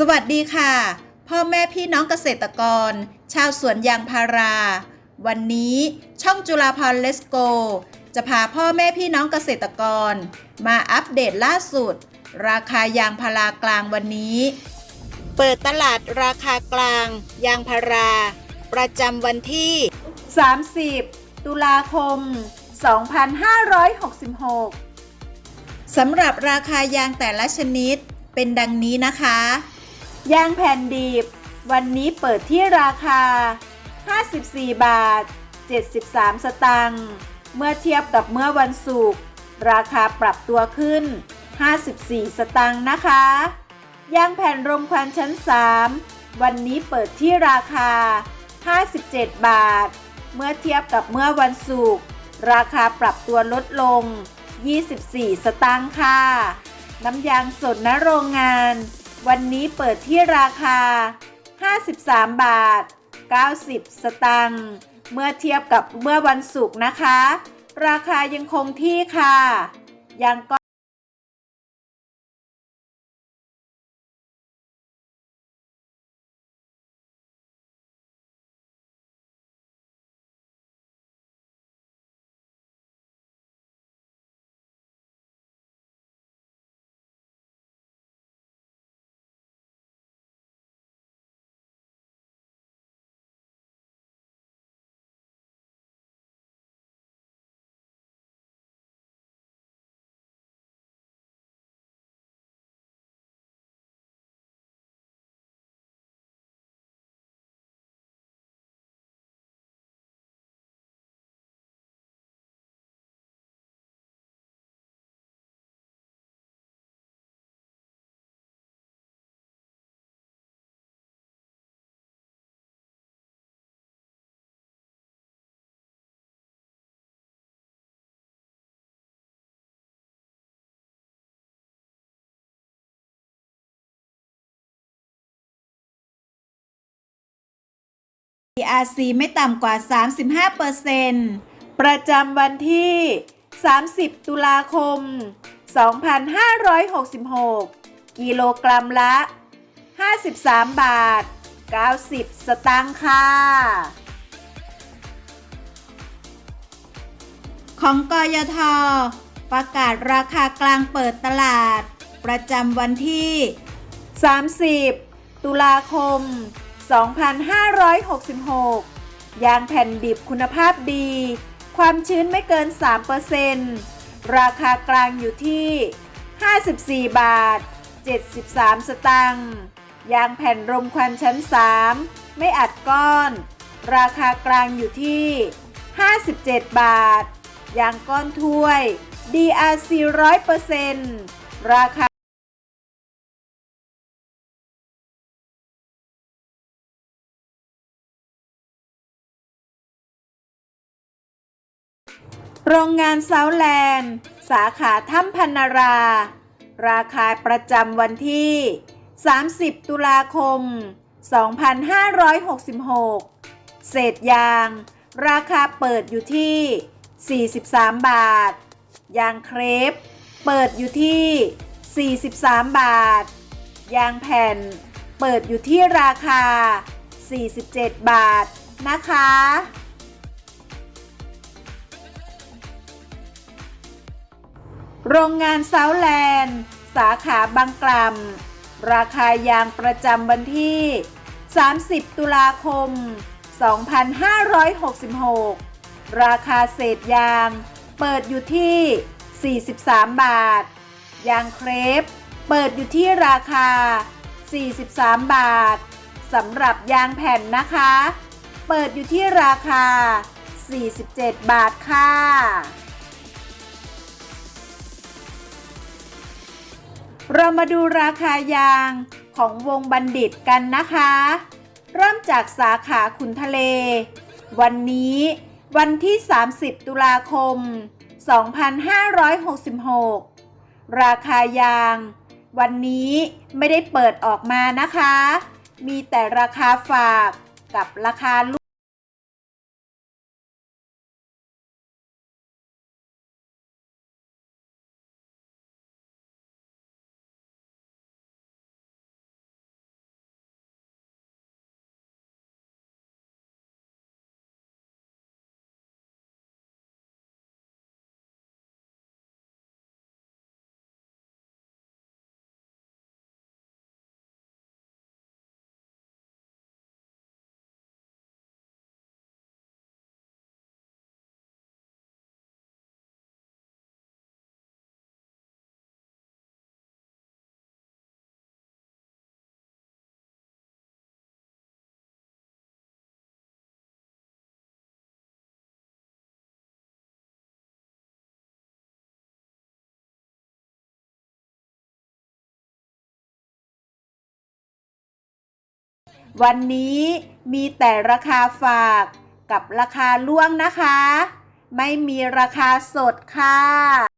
สวัสดีค่ะ พ่อแม่พี่น้องเกษตรกร ชาวสวนยางพารา วันนี้ช่องจุฬาพรเลสโก จะพาพ่อแม่พี่น้องเกษตรกร มาอัปเดตล่าสุด ราคายางพารากลางวันนี้ เปิดตลาดราคากลาง ยางพารา ประจำวันที่ 30 ตุลาคม 2566สำหรับราคายางแต่ละชนิดเป็นดังนี้นะคะ ยางแผ่นดิบ วันนี้เปิดที่ราคา 54 บาท 73 สตังค์ เมื่อเทียบกับเมื่อวันศุกร์ราคาปรับตัวขึ้น 54 สตังค์นะคะ ยางแผ่นรมควันชั้น 3 วันนี้เปิดที่ราคา 57 บาท เมื่อเทียบกับเมื่อวันศุกร์ราคาปรับตัวลดลง 24 สตางค์ค่ะ น้ำยางสดณโรงงาน วันนี้เปิดที่ราคา 53 บาท 90 สตางค์เมื่อเทียบกับเมื่อวันศุกร์นะคะ ราคายังคงที่ค่ะยางก็ ERC ไม่ต่ำกว่า 35%ประจำวันที่ 30 ตุลาคม 2566 กิโลกรัมละ 53 บาท 90 สตางค์ค่ะ ของกยท ประกาศราคากลางเปิดตลาด ประจำวันที่ 30 ตุลาคม 2566 ยางแผ่นดิบคุณภาพดี ความชื้นไม่เกิน 3%ราคากลางอยู่ที่ 54 บาท 73 สตางค์ยางแผ่นรมควันชั้น 3 ไม่อัดก้อน ราคากลางอยู่ที่ 57 บาท ยางก้อนถ้วย DRC 100%ราคา โรงงานเซาแลนด์ สาขาถ้ำพันนารา ราคาประจำวันที่ 30 ตุลาคม 2566 เศษยาง ราคาเปิดอยู่ที่ 43 บาท ยางเครปเปิดอยู่ที่ 43 บาท ยางแผ่น เปิดอยู่ที่ราคา 47 บาทนะคะ โรงงานเซาแลนด์ สาขาบางกล่ำราคายางประจำวันที่ 30 ตุลาคม 2566 ราคาเศษยาง เปิดอยู่ที่ 43 บาท ยางเครปเปิดอยู่ที่ราคา 43 บาทสำหรับยางแผ่นนะคะ เปิดอยู่ที่ราคา 47 บาทค่ะ เรามาดูราคายางของวงบัณฑิตกันนะคะ เริ่มจากสาขาขุนทะเล วันนี้วันที่ 30 ตุลาคม 2566 ราคายาง วันนี้ไม่ได้เปิดออกมานะคะ มีแต่ราคาฝากกับราคาลูก วันนี้มีแต่ราคาฝากกับราคาล่วงนะคะ ไม่มีราคาสดค่ะ